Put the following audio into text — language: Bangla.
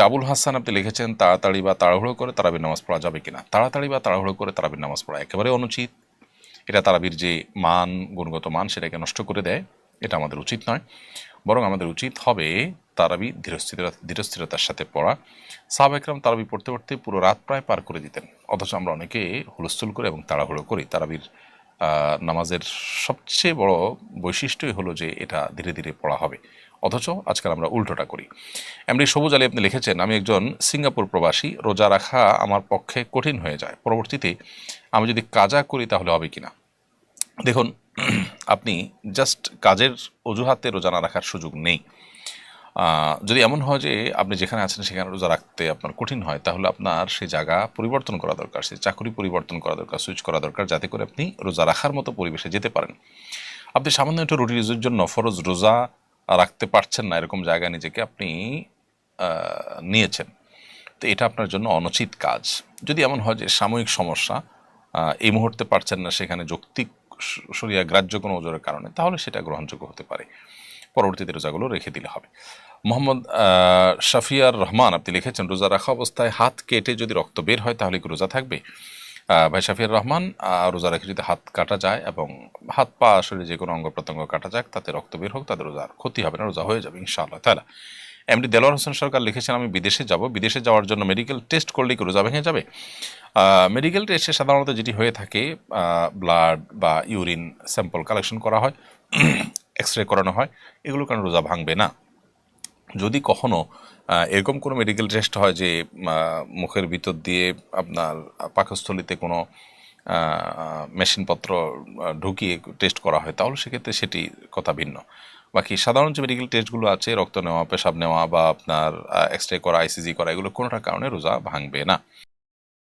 আবুল হাসান আপনি লিখেছেন, তাড়াতাড়ি বা তাড়াহুড়ো করে তারাবির নামাজ পড়া যাবে কিনা? তাড়াতাড়ি বা তাড়াহুড়ো করে তারাবির নামাজ পড়া একেবারে অনুচিত। এটা তারাবির যে মান, গুণগত মান, সেটাকে নষ্ট করে দেয়। এটা আমাদের উচিত নয়। বরং আমাদের উচিত হবে তারাবি ধীরস্থিরতা, ধীরস্থিরতার সাথে পড়া। সাহাব একরাম তারাবি পড়তে পড়তে পুরো রাত প্রায় পার করে দিতেন। অথচ আমরা অনেকে হুলস্থুল করে এবং তাড়াহুড়ো করি। তারাবির নামাজের সবচেয়ে বড় বৈশিষ্ট্যই হলো যে এটা ধীরে ধীরে পড়া হবে। অথচ আজকাল আমরা উল্টোটা করি। এমনি সবুজ আলী আপনি লিখেছেন, আমি একজন সিঙ্গাপুর প্রবাসী, রোজা রাখা আমার পক্ষে কঠিন হয়ে যায়। পরবর্তীতে আমি যদি কাজা করি তাহলে হবে কিনা? দেখুন, আপনি জাস্ট কাজের অজুহাতে রোজা না রাখার সুযোগ নেই। যদি এমন হয় যে আপনি যেখানে আছেন সেখানে রোজা রাখতে আপনার কঠিন হয়, তাহলে আপনার সেই জায়গা পরিবর্তন করা দরকার, সেই চাকরি পরিবর্তন করা দরকার সুইচ করা দরকার, যাতে করে আপনি রোজা রাখার মতো পরিবেশে যেতে পারেন। আপনি সামান্য একটু রুটি রুজির জন্য ফরজ রোজা রাখতে পারছেন না এরকম জায়গায় নিজেকে আপনি নিয়েছেন। তো এটা আপনার জন্য অনুচিত কাজ। যদি এমন হয় যে সাময়িক সমস্যা এই মুহূর্তে পারছেন না, সেখানে যৌক্তিক সরিয়া গ্রাহ্য কোনো ওজোরের কারণে, তাহলে সেটা গ্রহণযোগ্য হতে পারে। পরবর্তীতে রোজাগুলো রেখে দিলে হবে। মোহাম্মদ শাফিয়ার রহমান, আপনি লিখেছেন, রোজা রাখা অবস্থায় হাত কেটে যদি রক্ত বের হয়, তাহলে কি রোজা থাকবে? ভাই শাফিয়ার রহমান রোজা রেখে যদি হাত কাটা যায় এবং হাত পা আসলে যে কোনো অঙ্গ প্রত্যঙ্গ কাটা যাক, তাতে রক্ত বের হোক তাদের রোজার ক্ষতি হবে না, রোজা হয়ে যাবে, ইনশাআল্লাহ। তাহলে এমডি দেলোয়ার হোসেন সরকার লিখেছেন, আমি বিদেশে যাব। বিদেশে যাওয়ার জন্য মেডিকেল টেস্ট করলে কি রোজা ভেঙে যাবে? মেডিকেল টেস্টে সাধারণত যেটি হয়ে থাকে ব্লাড বা ইউরিন স্যাম্পল কালেকশন করা হয় এক্স রে করানো হয় এগুলো কারণে রোজা ভাঙবে না। যদি কখনো এরকম কোনো মেডিকেল টেস্ট হয় যে মুখের ভিতর দিয়ে আপনার পাকস্থলিতে কোনো মেশিনপত্র ঢুকিয়ে টেস্ট করা হয়, তাহলে সেক্ষেত্রে সেটি কথা ভিন্ন। বাকি সাধারণ যে মেডিকেল টেস্টগুলো আছে, রক্ত নেওয়া, পেশাব নেওয়া বা আপনার এক্স রে করা আইসিজি করা, এগুলো কোনোটা কারণে রোজা ভাঙবে না।